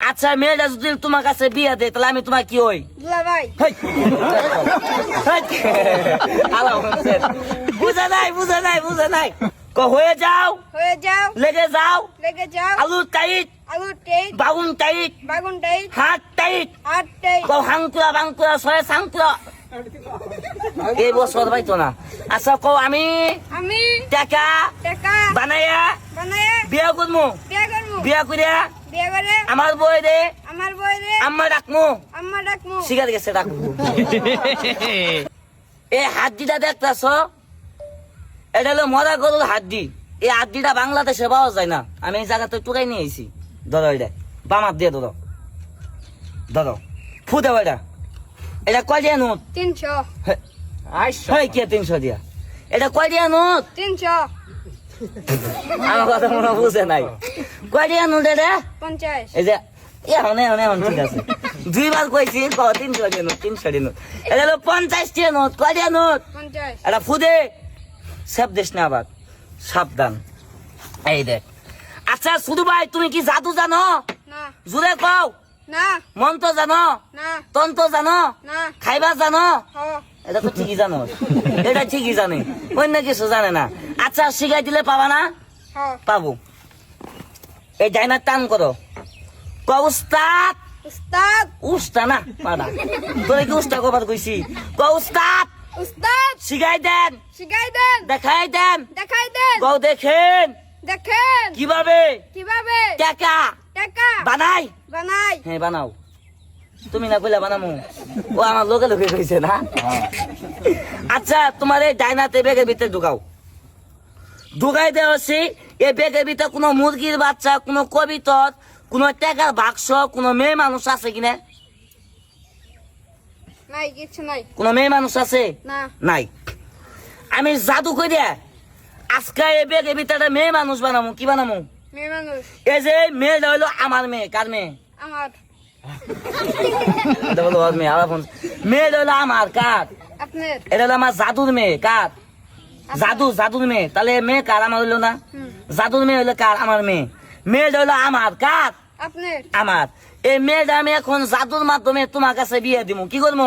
আচ্ছা মেয়েটা যদি তোমার কাছে বিয়ে দেয় তাহলে আমি তোমার কি হই। বুঝে নাই বুঝে নাই বুঝে নাই। ক হয়ে যাও। হয়ে যাও। লেগে যাও। লেগে যাও। আলু টাইট। আলু টেইট। বাগুন টাইট। বাগুন টেইট। হাত টাইট। আট টেইট। ক হাংকুরা বাংকুরা ছয় সাংকুরা। এই বছর পাইতো না। আচ্ছা কও আমি আমি টাকা টাকা বানাইয়া বানায় বিয়া করব বিয়ে করব বিয়া করিয়া বিয়ে করে? আমার বই রে আমার বই রে আম্মা ডাকমু। আম্মা ডাকমু। শিকার গেছে ডাকমু। এই হাড্ডিটা দেখতেছ? এটা হলো মরা গরুর হাড্ডি। এই হাড্ডিটা বাংলাদেশে পাওয়া যায় না। আমি এই জায়গাতে টুকাই নিয়ে এসেছি ধরো এটা। বামার দিয়ে ধরো। ধরো। ফু দেবো এটা। এটা কয় দিয়া নোট তিনশো। হয় কে তিনশো দিয়া? এটা কয় দিয়া নোট তিনশো। আমার কথা মনে বুঝে নাই। কয় দিয়া নোট এটা পঞ্চাশ। এই যে এখন এখন এখন ঠিক আছে। দুইবার কইছি ক তিনশো দিয়ে নোট তিনশো দিয়ে নোট। এটা হলো পঞ্চাশ টিয়া নোট কয় নোট? এটা ফুদে। সেপ দিস না আবার সাবধান। এই দেখ। আচ্ছা শুধু ভাই তুমি কি জাদু জানো? জুড়ে কও। মন্ত্র জানো? তন্ত্র জানো? খাইবা জানো? এটা তো ঠিকই জানো। এটা ঠিকই জানে। অন্য কিছু জানে না। আচ্ছা শিখাই দিলে পাবা না? হ পাবো। এই ডাইনার টান করো। কৌস্তাদ উস্তাদ? উস্তা না পাড়া। তোরে কি উস্তা কবার কইছি? কৌস্তাদ উস্তাদ? শিখাই দেন। শিখাই দেন। দেখাই দেন। দেখাই দেন। কও দেখেন। দেখেন। কীভাবে? কীভাবে? টাকা। টাকা। বানাই। বানাই। হ্যাঁ বানাও। তুমি না কইলা বানামু। ও আমার লোকে লোকে কইছে না? আচ্ছা তোমার এই ডাইনাতে বেগের ভিতরে ঢুকাও। ঢুকাই দেওয়া হচ্ছে এই বেগের ভিতরে কোনো মুরগির বাচ্চা কোনো কবিতর কোনো টাকার বাক্স কোনো মেয়ে মানুষ আছে কিনা নাই কিছু নাই। কোনো মেয়ে মানুষ আছে? নাই। আমি জাদু কই আজকে এই বেগের ভিতরে মেয়ে মানুষ বানামু কি বানামু? মেয়ে মানুষ। এই যে মেয়েটা হইল আমার মেয়ে কার মেয়ে? আমার। মেয়ে হইল আমার কার? এটা হলো আমার জাদুর মেয়ে কার? জাদু জাদুর মেয়ে। তাহলে মেয়ে কার? আমার হইল না। জাদুর মেয়ে হইল কার? আমার মেয়ে। মেয়েটা হইল আমার। কার? আমার। এই মেয়েটা আমি এখন জাদুর মাধ্যমে তোমার কাছে বিয়ে দিমু। কি করব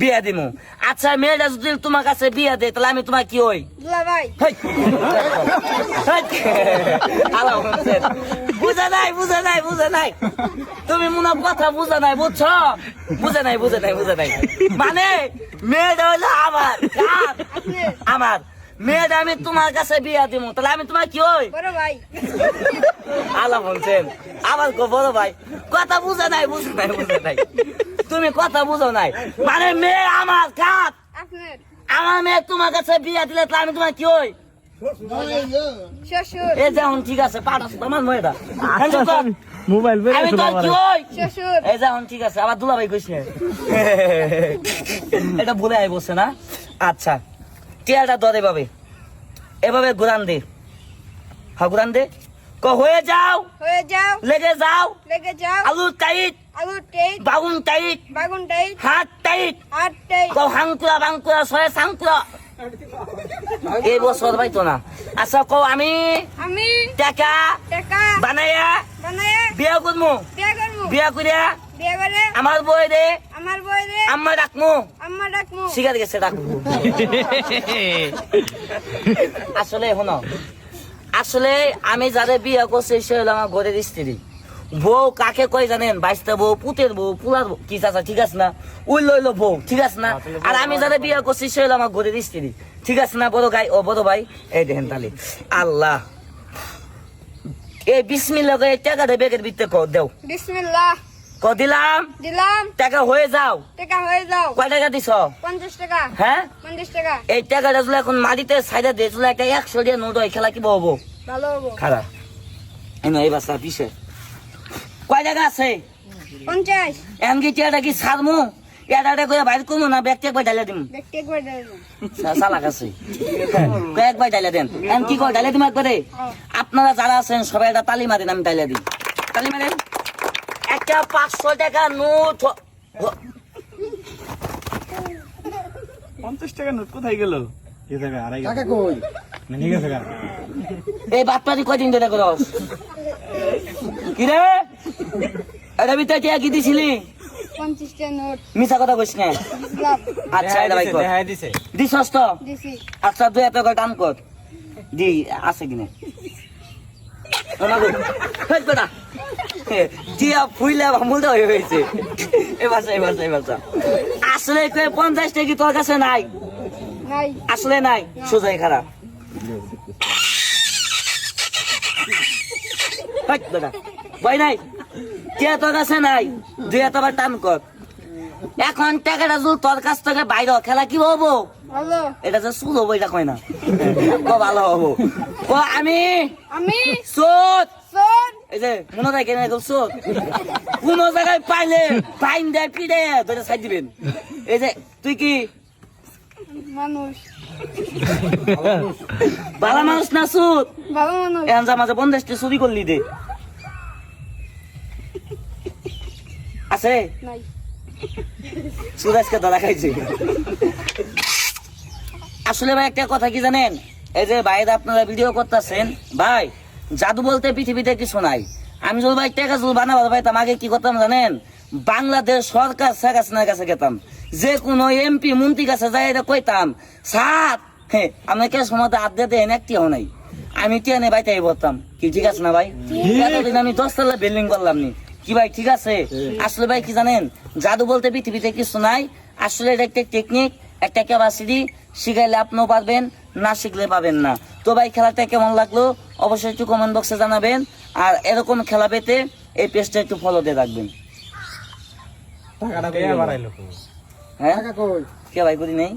বিয়ে দিমু। আচ্ছা মেয়েটা যদি তোমার কাছে বিয়ে দেয় তাহলে আমি তোমার কি হই। বুঝে নাই বুঝে নাই বুঝে নাই। তুমি মনে কথা বুঝে নাই বুঝছ? বুঝে নাই বুঝে নাই বুঝে নাই। মানে মেয়েটা হইল আমার। আমার। মেয়েটা আমি তোমার কাছে বিয়া দিব তাহলে আমি তোমার কি হই? ভাই। আলা বলছেন আমার গো বড় ভাই। কথা বুঝে নাই বুঝে নাই বুঝে নাই। তুমি কথা বুঝো নাই। মানে মেয়ে আমার কাপ আমার মেয়ে তোমার কাছে বিয়া দিলে তাহলে আমি তোমার কি হই? শ্বশুর। এই যেমন ঠিক আছে পাঠাস তোমার মেয়েটা। মোবাইল আমি তোর কি হই? শ্বশুর। এই যেমন ঠিক আছে আবার দুলাভাই কইছে। এটা ভুলে আই বসে না? আচ্ছা। টিয়াটা দরে পাবে এভাবে। ঘুরান দে। হ্যাঁ ঘুরান দে। ক হয়ে যাও। হয়ে যাও। লেগে যাও। লেগে যাও। আলু টাইট। আলু টেইট। বাগুন টাইট। বাগুন টেইট। হাত টাইট। আট টেইট। ক হাংকুরা বাংকুরা ছয় সাংকুরা। এই বছর পাইতো না। আচ্ছা কও আমি আমি টাকা টাকা বানাইয়া বানায় বিয়া করব বিয়ে করব বিয়া করিয়া বিয়ে করে আমার বই রে আমার বই রে। আম্মা ডাকমু। আম্মা ডাকমু। শিকার গেছে ডাকমু। আসলে শোনো আসলে আমি যাদের বিয়ে করছি সে হলো আমার ঘরের স্ত্রী। বউ কাকে কয় জানেন? বাইশটা বউ পুতের বউ পুলার বউ। কি চাচা ঠিক আছে না? উই লইলো বউ ঠিক আছে না? আর আমি যাদের বিয়ে করছি সে হলো আমার ঘরের স্ত্রী। ঠিক আছে না বড় গাই ও বড় ভাই? এই দেখেন তালি আল্লাহ। এই বিসমিল্লা করে টাকা দে বেগের ভিতরে ক দেও। বিসমিল্লাহ। ক দিলাম? দিলাম। টাকা হয়ে যাও। টাকা হয়ে যাও। কয় টাকা দিছ? পঞ্চাশ টাকা। হ্যাঁ? পঞ্চাশ টাকা। এই টাকাটা যদি এখন মাটিতে সাইডে দিয়েছিল একটা একশো দিয়ে নোট হয় খেলা কি বলব? ভালো হব। খারাপ। এই বাচ্চা পিছে কয় টাকা আছে? পঞ্চাশ। এমন টিয়াটা কি ছাড়মু? এটা এটা করে বাইর করব না ব্যাগটা একবার ডালে দিম? ব্যক্তি চালাক আছে। কয়েকবার ডালে দেন। এমন কি করে ডালে দিম একবারে? আপনারা যারা আছেন সবাই একটা তালি মারেন আমি ডালে দিই। তালি মারেন। একটা পাঁচশো টাকা নোট। পঞ্চাশ টাকা নোট কোথায় গেল? কি টাকা আড়াই কাকা কই? ঠিক আছে টাকা এই বাটপাতি কয়দিন ধরে করস? কিরে ওটার ভিতরে টিয়া কি দিছিলি? মিছা কথা কইস না। দিছিলাম আচ্ছা এটা ভাই কর দিছস তো? আচ্ছা দুই এত করে টান কর দি আছে কিনা। টিয়া ফুইলে ভামুলটা হয়ে গেছে। এবার এবার এবার আসলে কই পঞ্চাশ টাকা তোর কাছে নাই? আসলে নাই সোজাই খারাপ। ভয় নাই। টিয়া তোর কাছে নাই। দুই এতবার টান কর। এখন টাকাটা যদি তোর কাছ থেকে বাইরে খেলা কি হব? এটা যে সুদ হব এটা কয় না। ও ভালো হব। ও আমি? আমি? সুদ। এই যে মনে রাখে না এগুলো সুদ? কোন জায়গায় পাইলে ফাইন দেয় পিড়ে ধরে দিবেন। এই যে তুই কি? মানুষ। ভালো মানুষ না সুদ? ভালো মানুষ। এখন যা মাঝে চুরি করলি দে। আছে? নাই। সুরাজকে ধরা খাইছে। আসলে ভাই একটা কথা কি জানেন? এই যে বাইরে আপনারা ভিডিও করতেছেন ভাই জাদু বলতে পৃথিবীতে কিছু নাই। আমি যদি ভাই টাকা যদি বানাবো পাইতাম আগে কি করতাম জানেন? বাংলাদেশ সরকার শেখ হাসিনার কাছে গেতাম। যে কোনো এমপি মন্ত্রী কাছে যাই এটা কইতাম সাত হ্যাঁ আপনাকে সময় আড্ডা দেন একটিও নাই। আমি টিয়ানে বাইতে বলতাম। কি ঠিক আছে না ভাই? এতদিন আমি দশতলা বিল্ডিং করলাম নি। কি ভাই ঠিক আছে? আসলে ভাই কি জানেন? জাদু বলতে পৃথিবীতে কিছু নাই। আসলে এটা একটা টেকনিক একটা ক্যাপাসিটি শিখাইলে আপনিও পারবেন না শিখলে পাবেন না। তো ভাই খেলাটা কেমন লাগল? অবশ্যই একটু কমেন্ট বক্সে জানাবেন। আর এরকম খেলা পেতে এই পেজটা একটু ফলো দিয়ে রাখবেন। টাকাটা হ্যাঁ? কে ভাই করি নেই?